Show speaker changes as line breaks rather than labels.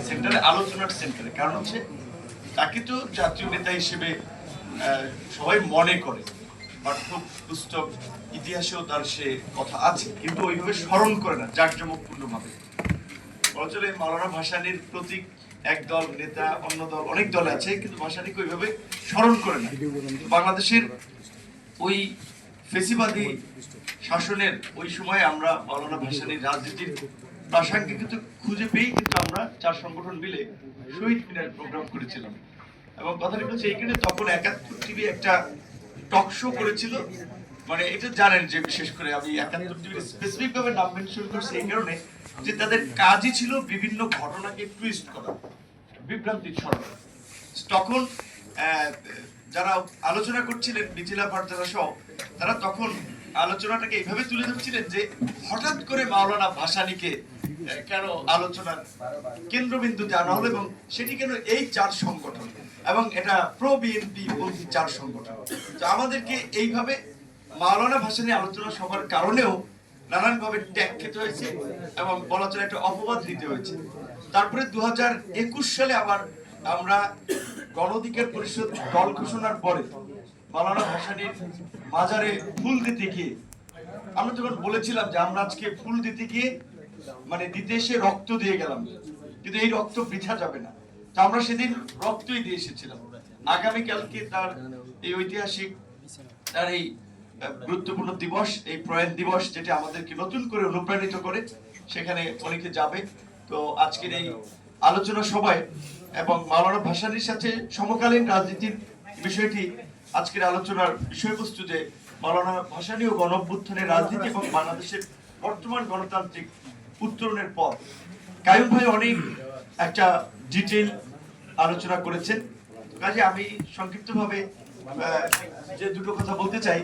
আসলে আলোচনার সেন্টারে। কারণ হচ্ছে, তাকে তো জাতীয় নেতা হিসেবে সবাই মনে করে। পাঠ্য পুস্তক ইতিহাসেও তার সে কথা আছে। কিন্তু ওইভাবে স্মরণ করে না জাঁকজমকপূর্ণ ভাবে বলা চলে মাওলানা ভাসানির প্রতীক এক দল নেতা, অন্য দল, অনেক দল আছে, কিন্তু ভাসানিকে ওইভাবে স্মরণ করে না। বাংলাদেশের ওই ফেসিবাদী শাসনের ওই সময় আমরা মাওলানা ভাসানির রাজনীতির প্রাসঙ্গিক কিন্তু খুঁজে পেয়েই কিন্তু আমরা চার সংগঠন মিলে শহীদ মিনার প্রোগ্রাম করেছিলাম। এবং কথাটি হচ্ছে এইখানে তখন একাত্তর টিভি একটা টক শো করেছিল। মানে এটা জানেন যে বিশেষ করে আমি একাত্তর টিভির স্পেসিফিক ভাবে নাম মেনশন করছি এই কারণে যে তাদের কাজই ছিল বিভিন্ন ঘটনাকে টুইস্ট করা বিভ্রান্তি ছড়ানো তখন যারা আলোচনা করছিলেন, মিথিলা ভারদারা সহ, তারা তখন আলোচনাটাকে এইভাবে তুলে ধরছিলেন যে হঠাৎ করে মাওলানা ভাসানীকে কেন আলোচনার কেন্দ্রবিন্দুতে আনা হলো এবং সেটি কেন এই চার সংগঠন এবং এটা প্রো বিএনপি পন্থী চার সংগঠন। আমাদেরকে এইভাবে মাওলানা ভাসানী আলোচনা সবার কারণেও নানানভাবে ট্যাগ খেতে হয়েছে এবং বলা চলে একটা অপবাদ দিতে হয়েছে। তারপরে দু হাজার একুশ সালে আবার আমরা গণ অধিকার পরিষদ দল ঘোষণার পরে মাওলানা ভাসানীর মাজারে ফুল দিতে গিয়ে আমরা যখন বলেছিলাম যে আমরা আজকে ফুল দিতে গিয়ে মানে এসে রক্ত দিয়ে গেলাম। কিন্তু এই রক্ত বৃথা যাবে না। তো আমরা সেদিন রক্তই দিয়ে এসেছিলাম। আগামীকালকে তার এই ঐতিহাসিক, তার এই গুরুত্বপূর্ণ দিবস, এই প্রয়াণ দিবস, যেটা আমাদেরকে নতুন করে অনুপ্রাণিত করে, সেখানে অনেকে যাবে। তো আজকের এই আলোচনা সভায় এবং মাওলানা ভাসানির সাথে সমকালীন রাজনীতির বিষয়টি আজকের আলোচনার বিষয়বস্তু যে মাওলানা ভাসানী ও গণঅভ্যুত্থানের রাজনীতি এবং বাংলাদেশের বর্তমান গণতান্ত্রিক উত্তরণের পথ। কায়ুম ভাই অনেক একটা ডিটেল আলোচনা করেছেন। কাজে আমি সংক্ষিপ্তভাবে যে দুটো কথা বলতে চাই।